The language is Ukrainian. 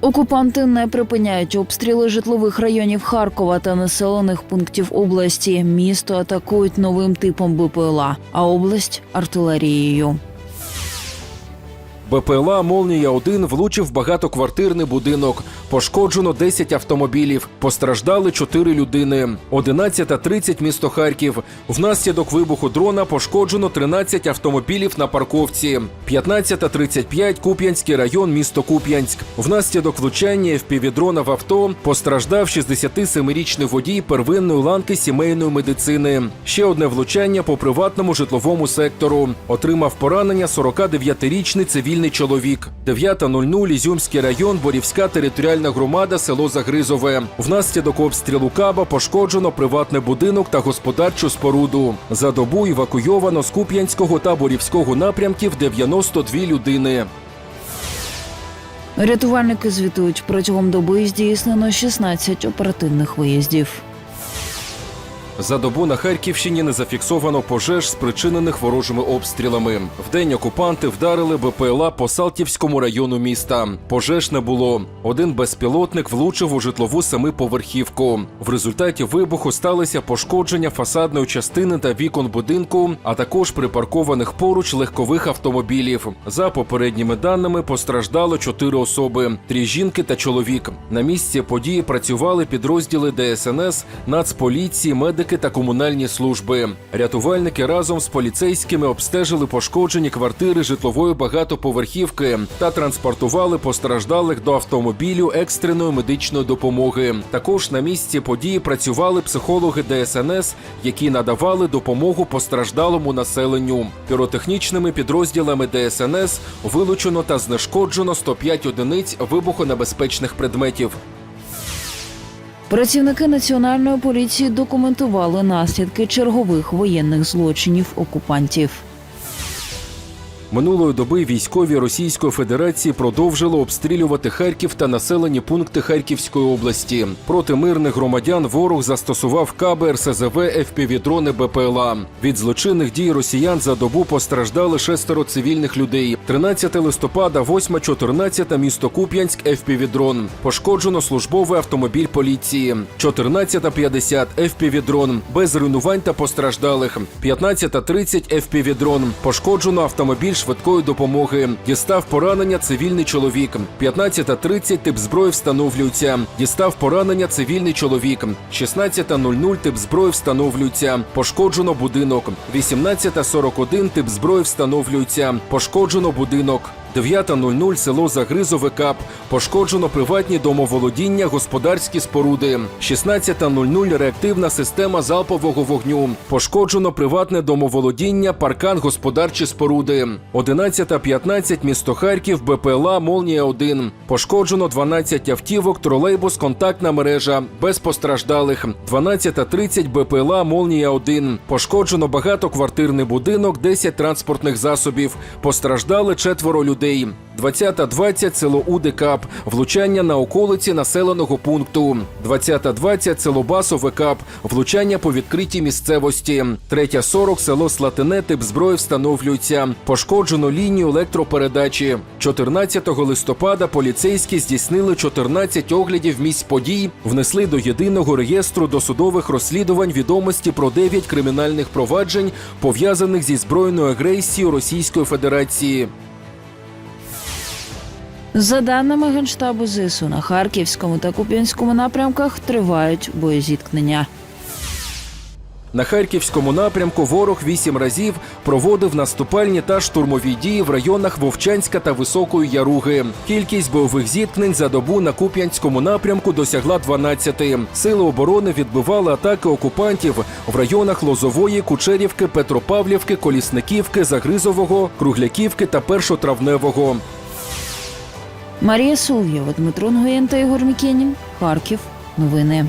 Окупанти не припиняють обстріли житлових районів Харкова та населених пунктів області. Місто атакують новим типом БПЛА, а область артилерією. БПЛА «Молнія-1» влучив багатоквартирний будинок. Пошкоджено 10 автомобілів. Постраждали 4 людини. 11.30 місто Харків. Внаслідок вибуху дрона пошкоджено 13 автомобілів на парковці. 15.35 Куп'янський район, місто Куп'янськ. Внаслідок влучання FPV-дрона в авто постраждав 67-річний водій первинної ланки сімейної медицини. Ще одне влучання по приватному житловому сектору. Отримав поранення 49-річний цивільний чоловік. 9.00 Ізюмський район, Борівська територіальна громада, село Загризове. Внаслідок обстрілу Каба пошкоджено приватний будинок та господарчу споруду. За добу евакуйовано з Куп'янського та Борівського напрямків 92 людини. Рятувальники звітують протягом доби здійснено 16 оперативних виїздів. За добу на Харківщині не зафіксовано пожеж, спричинених ворожими обстрілами. Вдень окупанти вдарили БПЛА по Салтівському району міста. Пожеж не було. Один безпілотник влучив у житлову семиповерхівку. В результаті вибуху сталося пошкодження фасадної частини та вікон будинку, а також припаркованих поруч легкових автомобілів. За попередніми даними постраждало чотири особи: три жінки та чоловік. На місці події працювали підрозділи ДСНС, Нацполіції, медики та комунальні служби. Рятувальники разом з поліцейськими обстежили пошкоджені квартири житлової багатоповерхівки та транспортували постраждалих до автомобілю екстреної медичної допомоги. Також на місці події працювали психологи ДСНС, які надавали допомогу постраждалому населенню. Піротехнічними підрозділами ДСНС вилучено та знешкоджено 105 одиниць вибухонебезпечних предметів. Працівники національної поліції документували наслідки чергових воєнних злочинів окупантів. Минулої доби військові Російської Федерації продовжили обстрілювати Харків та населені пункти Харківської області. Проти мирних громадян ворог застосував КАБ, РСЗВ, ФПВ-дрони БПЛА. Від злочинних дій росіян за добу постраждали шестеро цивільних людей. 13 листопада, 8.14 місто Куп'янськ, ФПВ-дрон. Пошкоджено службовий автомобіль поліції. 14.50 ФПВ-дрон. Без руйнувань та постраждалих. 15.30 ФПВ-дрон. Пошкоджено автомобіль швидкої допомоги. Дістав поранення цивільний чоловік. 15.30 тип зброї встановлюється. Дістав поранення цивільний чоловік. 16.00 тип зброї встановлюється. Пошкоджено будинок. 18.41 тип зброї встановлюється. Пошкоджено будинок. 9.00 село Загризове КАП. Пошкоджено приватні домоволодіння, господарські споруди. 16.00 реактивна система залпового вогню. Пошкоджено приватне домоволодіння, паркан, господарчі споруди. 11.15 місто Харків, БПЛА «Молнія-1». Пошкоджено 12 автівок, тролейбус, контактна мережа. Без постраждалих. 12.30 БПЛА «Молнія-1». Пошкоджено багатоквартирний будинок, 10 транспортних засобів. Постраждали четверо людей. 20.20 село Удикап. Влучання на околиці населеного пункту. 20.20 село Басове Кап. Влучання по відкритій місцевості. 3.40 село Слатине. Тип зброї встановлюється. Пошкоджено лінію електропередачі. 14 листопада поліцейські здійснили 14 оглядів місць подій, внесли до єдиного реєстру досудових розслідувань відомості про 9 кримінальних проваджень, пов'язаних зі збройною агресією Російської Федерації. За даними Генштабу ЗСУ, на Харківському та Куп'янському напрямках тривають боєзіткнення. На харківському напрямку ворог вісім разів проводив наступальні та штурмові дії в районах Вовчанська та Високої Яруги. Кількість бойових зіткнень за добу на Куп'янському напрямку досягла 12. Сили оборони відбивали атаки окупантів в районах Лозової, Кучерівки, Петропавлівки, Колісниківки, Загризового, Кругляківки та Першотравневого. Марія Сув'єва, Дмитро Нгоєн та Ігор Мікенін. Харків. Новини.